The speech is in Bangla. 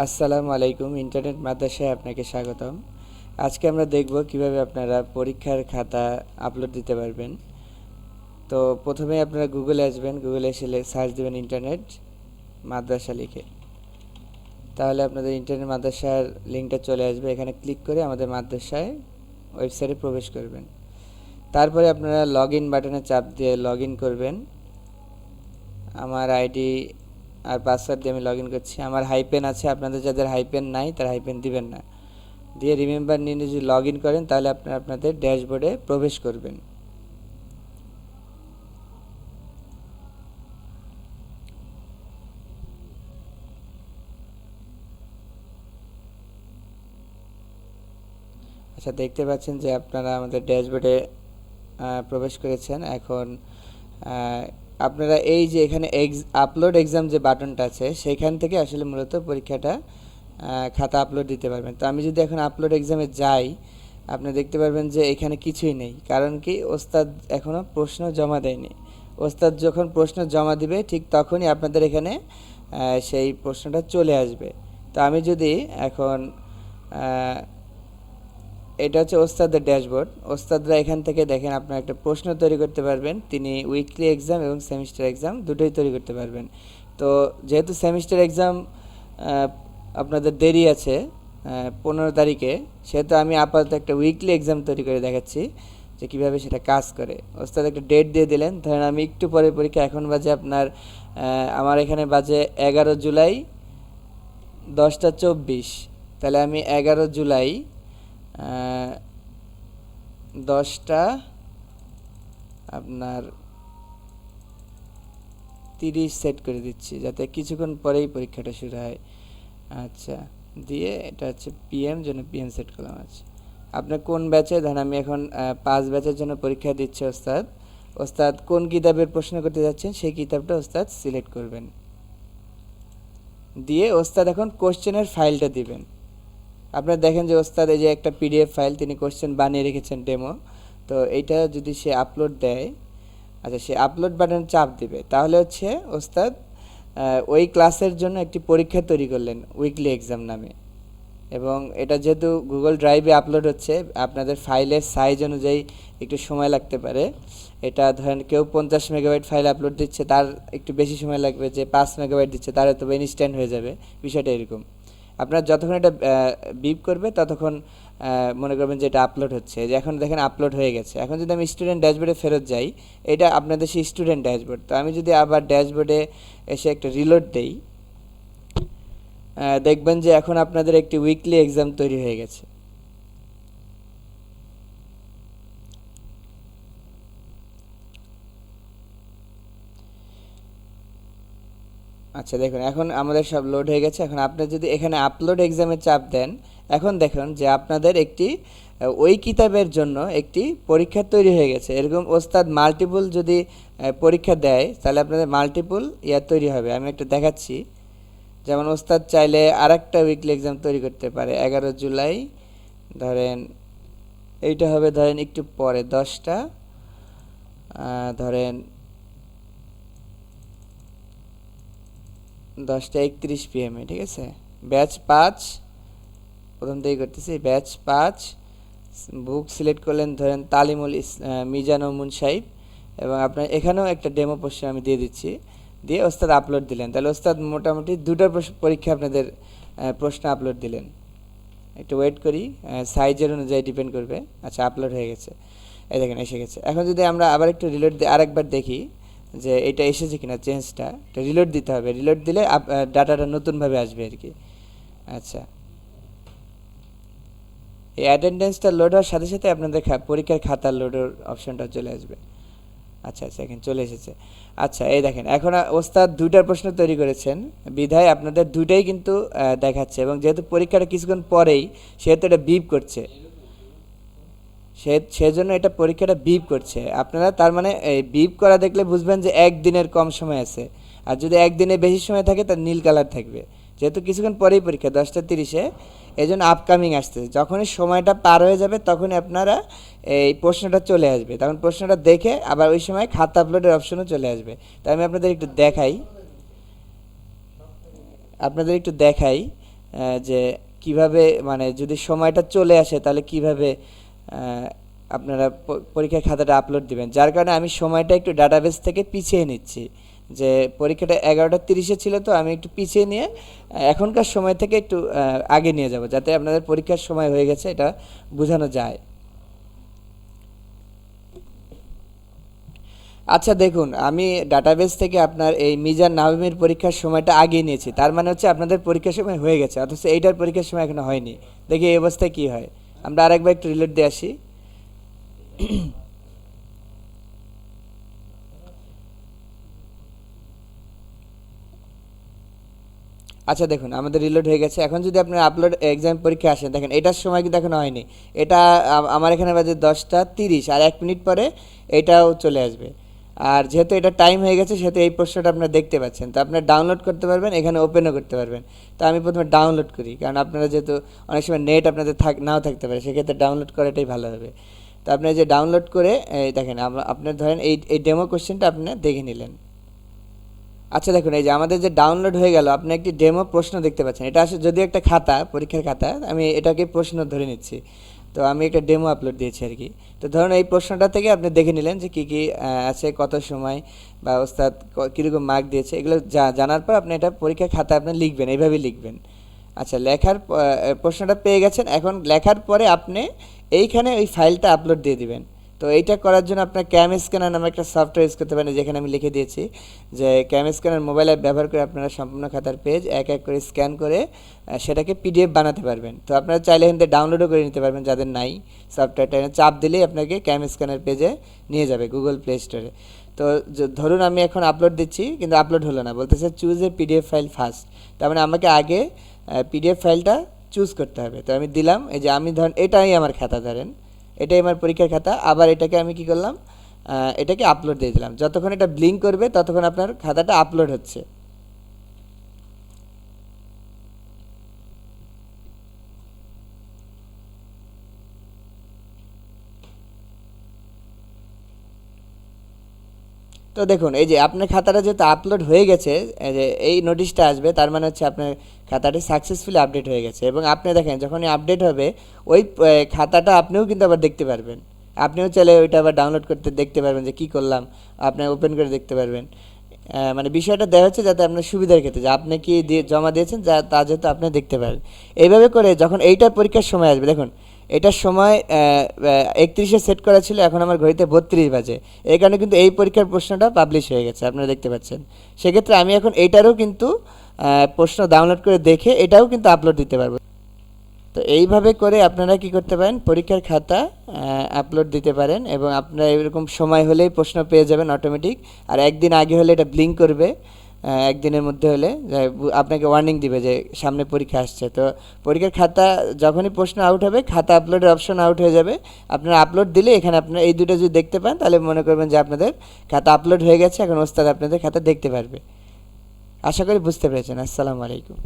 আসসালামু আলাইকুম, ইন্টারনেট মাদ্রাসায় আপনাকে স্বাগতম। আজকে আমরা দেখব কীভাবে আপনারা পরীক্ষার খাতা আপলোড দিতে পারবেন। তো প্রথমে আপনারা গুগলে আসবেন গুগলে এসে সার্চ দেবেন ইন্টারনেট মাদ্রাসা লিখে। তাহলে আপনাদের ইন্টারনেট মাদ্রাসার লিঙ্কটা চলে আসবে। এখানে ক্লিক করে আমাদের মাদ্রাসায় ওয়েবসাইটে প্রবেশ করবেন। তারপরে আপনারা লগ ইন বাটনে চাপ দিয়ে লগ ইন করবেন। আমার আইডি আর পাসওয়ার্ড দিয়ে আমি লগ ইন করছি। আমার হাইপেন আছে, আপনাদের যাদের হাইপেন নাই, তারা হাইপেন দিবেন না। দিয়ে রিমেম্বার নিয়ে যদি লগ ইন করেন, তাহলে আপনারা আপনাদের ড্যাশবোর্ডে প্রবেশ করবেন। আচ্ছা দেখতে পাচ্ছেন যে আপনারা আমাদের ড্যাশবোর্ডে প্রবেশ করেছেন। এখন আপনারা এই যে এখানে এক্স আপলোড এক্সাম যে বাটনটা আছে, সেখান থেকে আসলে মূলত পরীক্ষাটা খাতা আপলোড দিতে পারবেন। তো আমি যদি এখন আপলোড এক্সামে যাই, আপনি দেখতে পারবেন যে এখানে কিছুই নেই। কারণ কি, ওস্তাদ এখনও প্রশ্ন জমা দেয়নি। ওস্তাদ যখন প্রশ্ন জমা দিবে, ঠিক তখনই আপনাদের এখানে সেই প্রশ্নটা চলে আসবে। তো আমি যদি এখন এটা হচ্ছে ওস্তাদের ড্যাশবোর্ড। ওস্তাদরা এখান থেকে দেখেন আপনার একটা প্রশ্ন তৈরি করতে পারবেন। তিনি উইকলি এক্সাম এবং সেমিস্টার এক্সাম দুটোই তৈরি করতে পারবেন। তো যেহেতু সেমিস্টার এক্সাম আপনাদের দেরি আছে পনেরো তারিখে, সেহেতু আমি আপাতত একটা উইকলি এক্সাম তৈরি করে দেখাচ্ছি যে কীভাবে সেটা কাজ করে। ওস্তাদ একটা ডেট দিয়ে দিলেন। ধরেন আমি একটু পরে পরীক্ষা, এখন বাজে আপনার আমার এখানে বাজে এগারো জুলাই, দশটা চব্বিশ। তাহলে আমি এগারো জুলাই দশটা, আপনার তিরিশ সেট করে দিচ্ছি, যাতে কিছুক্ষণ পরেই পরীক্ষাটা শুরু হয়। আচ্ছা দিয়ে এটা হচ্ছে পিএম জন্য পিএম সেট করলাম আচ্ছা আপনার কোন ব্যাচে ধরেন আমি এখন পাঁচ ব্যাচের জন্য পরীক্ষা দিচ্ছে ওস্তাদ। ওস্তাদ, কোন কিতাবের প্রশ্ন করতে যাচ্ছেন? সেই কিতাবটা ওস্তাদ সিলেক্ট করবেন। দিয়ে ওস্তাদ এখন কোশ্চেনের ফাইলটা দিবেন। আপনারা দেখেন যে ওস্তাদ এই যে একটা পিডিএফ ফাইল তিনি কোশ্চেন বানিয়ে রেখেছেন ডেমো তো এইটা যদি সে আপলোড দেয় আচ্ছা সে আপলোড বাটন চাপ দিবে। তাহলে হচ্ছে ওস্তাদ ওই ক্লাসের জন্য একটি পরীক্ষা তৈরি করলেন উইকলি এক্সাম নামে। এবং এটা যেহেতু গুগল ড্রাইভে আপলোড হচ্ছে, আপনাদের ফাইলের সাইজ অনুযায়ী একটু সময় লাগতে পারে। এটা ধরেন কেউ পঞ্চাশ মেগাবাইট ফাইল আপলোড দিচ্ছে, তার একটু বেশি সময় লাগবে যে পাঁচ মেগাবাইট দিচ্ছে তার হয়তো ইনস্ট্যান্ট হয়ে যাবে। বিষয়টা এরকম। আপনার যতক্ষণ এটা বিপ করবে ততক্ষণ মনে করবেন যে এটা আপলোড হচ্ছে। যে এখন দেখেন আপলোড হয়ে গেছে। এখন যদি আমি স্টুডেন্ট ড্যাশবোর্ডে ফেরত যাই, এটা আপনাদের সেই স্টুডেন্ট ড্যাশবোর্ড তো আমি যদি আবার ড্যাশবোর্ডে এসে একটা রিলোড দেই দেখবেন যে এখন আপনাদের একটি উইকলি এক্সাম তৈরি হয়ে গেছে। আচ্ছা দেখুন, এখন আমাদের সব লোড হয়ে গেছে। এখন আপনি যদি এখানে আপলোড এক্সামে চাপ দেন, এখন দেখুন যে আপনাদের একটি ওই কিতাবের জন্য একটি পরীক্ষা তৈরি হয়ে গেছে। এরকম ওস্তাদ মাল্টিপল যদি পরীক্ষা দেয়, তাহলে আপনাদের মাল্টিপল ইয়া তৈরি হবে। আমি একটা দেখাচ্ছি। যেমন ওস্তাদ চাইলে আরেকটা উইকলি এক্সাম তৈরি করতে পারে। এগারো জুলাই, ধরেন, এইটা হবে ধরেন একটু পরে, দশটা ধরেন দশটা একত্রিশ পিএমে ঠিক আছে? ব্যাচ পাঁচ প্রথম থেকে করতেছি ব্যাচ পাঁচ বুক সিলেক্ট করলেন ধরেন তালিমুল ইস আহ, মিজানুর মুন সাহিব এবং আপনার এখানেও একটা ডেমো প্রশ্ন আমি দিয়ে দিচ্ছি। দিয়ে ওস্তাদ আপলোড দিলেন। তাহলে ওস্তাদ মোটামুটি দুটো পরীক্ষা আপনাদের প্রশ্ন আপলোড দিলেন। একটু ওয়েট করি সাইজের অনুযায়ী ডিপেন্ড করবে। আচ্ছা আপলোড হয়ে গেছে। এই দেখেন এসে গেছে। এখন যদি আমরা আবার একটু রিলোড আরেকবার দেখি। যে এটা এসেছে কিনা চেঞ্জটা এটা রিলোড দিতে হবে। রিলোড দিলে ডাটাটা নতুনভাবে আসবে আর কি। আচ্ছা। এই অ্যাটেন্ডেন্সটা লোড হওয়ার সাথে সাথে আপনাদের পরীক্ষার খাতার লোডের অপশনটা চলে আসবে। আচ্ছা আচ্ছা এখন চলে এসেছে। আচ্ছা এই দেখেন, এখন ওস্তাদ দুইটার প্রশ্ন তৈরি করেছেন। বিধায় আপনাদের দুইটাই কিন্তু দেখাচ্ছে এবং যেহেতু পরীক্ষাটা কিছুক্ষণ পরেই, সেহেতু এটা বিপ করছে। সে, সেজন্য এটা পরীক্ষাটা বিপ করছে। আপনারা তার মানে এই বিপ করা দেখলে বুঝবেন যে একদিনের কম সময় আছে। আর যদি একদিনে বেশি সময় থাকে, তার নীল কালার থাকবে। যেহেতু কিছুক্ষণ পরেই পরীক্ষা, দশটা তিরিশে। এই জন্য আপকামিং আসতেছে যখনই সময়টা পার হয়ে যাবে, তখনই আপনারা এই প্রশ্নটা চলে আসবে। তখন প্রশ্নটা দেখে আবার ওই সময় খাতা আপলোডের অপশনও চলে আসবে। তাই আমি আপনাদের একটু দেখাই। আপনাদের একটু দেখাই যে কীভাবে মানে যদি সময়টা চলে আসে, তাহলে কীভাবে আপনারা পরীক্ষার খাতাটা আপলোড দিবেন। যার কারণে আমি সময়টা একটু ডাটাবেস থেকে পিছিয়ে নিচ্ছি। যে পরীক্ষাটা এগারোটা তিরিশে ছিল তো আমি একটু পিছিয়ে নিয়ে এখনকার সময় থেকে একটু আগে নিয়ে যাব যাতে আপনাদের পরীক্ষার সময় হয়ে গেছে এটা বোঝানো যায়। আচ্ছা দেখুন, আমি ডাটাবেস থেকে আপনার এই মিজান নাভিমের পরীক্ষার সময়টা আগিয়ে নিয়েছি। তার মানে হচ্ছে আপনাদের পরীক্ষার সময় হয়ে গেছে, অথচ এইটার পরীক্ষার সময় এখনও হয়নি। দেখি এই অবস্থায় কী হয়। আমরা আরেকবার একটু রিলেট দিয়ে আসি। আচ্ছা দেখুন, আমাদের রিলোড হয়ে গেছে। এখন যদি আপনার আপলোড এক্সাম পরীক্ষা আসেন, দেখেন, এটার সময় কিন্তু এখনও হয়নি। এটা আমার এখানে বাজে দশটা তিরিশ, আর এক মিনিট পরে এটাও চলে আসবে। আর যেহেতু এটা টাইম হয়ে গেছে, সেহেতু এই প্রশ্নটা আপনারা দেখতে পাচ্ছেন। তো আপনারা ডাউনলোড করতে পারবেন, এখানে ওপেনও করতে পারবেন। তো আমি প্রথমে ডাউনলোড করি, কারণ আপনারা যেহেতু অনেক সময় নেট আপনাদের থাক নাও থাকতে পারে, সেক্ষেত্রে ডাউনলোড করাটাই ভালো হবে। তো আপনি যে ডাউনলোড করে দেখেন আপনার ধরেন এই এই ডেমো কোশ্চেনটা আপনি দেখে নিলেন। আচ্ছা দেখুন, এই যে আমাদের যে ডাউনলোড হয়ে গেল, আপনি একটি ডেমো প্রশ্ন দেখতে পাচ্ছেন। এটা আসলে যদি একটা খাতা, পরীক্ষার খাতা, আমি এটাকে প্রশ্ন ধরে নিচ্ছি। তো আমি একটা ডেমো আপলোড দিয়েছি আর কি। তো ধরুন এই প্রশ্নটা থেকে আপনি দেখে নিলেন যে কী কী আছে, কত সময় বা ওস্তাদ কীরকম মার্ক দিয়েছে, এগুলো জানার পর আপনি এটা পরীক্ষার খাতা আপনি লিখবেন, এইভাবেই লিখবেন। আচ্ছা লেখার প্রশ্নটা পেয়ে গেছেন। এখন লেখার পরে আপনি এইখানে ওই ফাইলটা আপলোড দিয়ে দিবেন। তো এইটা করার জন্য আপনার ক্যাম স্ক্যানার নামে একটা সফটওয়্যার ইউজ করতে পারেন, যেখানে আমি লিখে দিয়েছি যে ক্যাম স্ক্যানার মোবাইল অ্যাপ ব্যবহার করে আপনারা সম্পূর্ণ খাতার পেজ এক এক করে স্ক্যান করে সেটাকে পিডিএফ বানাতে পারবেন। তো আপনারা চাইলে এখান থেকে ডাউনলোডও করে নিতে পারবেন যাদের নাই সফটওয়্যারটা চাপ দিলেই আপনাকে ক্যাম স্ক্যানার পেজে নিয়ে যাবে গুগল প্লে স্টোরে। তো ধরুন আমি এখন আপলোড দিচ্ছি, কিন্তু আপলোড হলো না, বলতেছে choose a PDF file first. তার মানে আমাকে আগে পিডিএফ ফাইলটা চুজ করতে হবে। তো আমি দিলাম, এই যে আমি ধরেন এটাই আমার খাতা ধরেন। এটাই আমার পরীক্ষার খাতা। আবার এটাকে আমি কি করলাম এটাকে আপলোড দিয়ে দিলাম। যতক্ষণ এটা ব্লিঙ্ক করবে, ততক্ষণ আপনার খাতাটা আপলোড হচ্ছে। তো দেখুন, এই যে আপনার খাতাটা যেহেতু আপলোড হয়ে গেছে যে এই নোটিশটা আসবে, তার মানে হচ্ছে আপনার খাতাটি সাকসেসফুলি আপডেট হয়ে গেছে। এবং আপনি দেখেন, যখনই আপডেট হবে, ওই খাতাটা আপনিও কিন্তু আবার দেখতে পারবেন। আপনিও চাইলে ওইটা আবার ডাউনলোড করতে দেখতে পারবেন যে কী করলাম, আপনি ওপেন করে দেখতে পারবেন। মানে বিষয়টা দেওয়া হচ্ছে যাতে আপনার সুবিধার ক্ষেত্রে, যে আপনি কি দিয়ে, জমা দিয়েছেন, যা, তা যেহেতু আপনি দেখতে পারেন। এইভাবে করে যখন এইটার পরীক্ষার সময় আসবে, দেখুন এটার সময় একত্রিশে সেট করা ছিল, এখন আমার ঘড়িতে বত্রিশ বাজে। এই কারণে কিন্তু এই পরীক্ষার প্রশ্নটা পাবলিশ হয়ে গেছে, আপনারা দেখতে পাচ্ছেন। সেক্ষেত্রে আমি এখন এইটারও কিন্তু প্রশ্ন ডাউনলোড করে দেখে এটাও কিন্তু আপলোড দিতে পারব। তো এইভাবে করে আপনারা কি করতে পারেন, পরীক্ষার খাতা আপলোড দিতে পারেন এবং আপনারা এরকম সময় হলেই প্রশ্ন পেয়ে যাবেন অটোমেটিক আর একদিন আগে হলে এটা ব্লিঙ্ক করবে। একদিনের মধ্যে হলে আপনাকে ওয়ার্নিং দিবে যে সামনে পরীক্ষা আসছে। তো পরীক্ষার খাতা যখনই প্রশ্ন আউট হবে, খাতা আপলোডের অপশন আউট হয়ে যাবে। আপনারা আপলোড দিলে এখানে আপনারা এই দুটো যদি দেখতে পান, তাহলে মনে করবেন যে আপনাদের খাতা আপলোড হয়ে গেছে। এখন ওস্তাদ আপনাদের খাতা দেখতে পারবে। আশা করি বুঝতে পেরেছেন। আসসালামু আলাইকুম।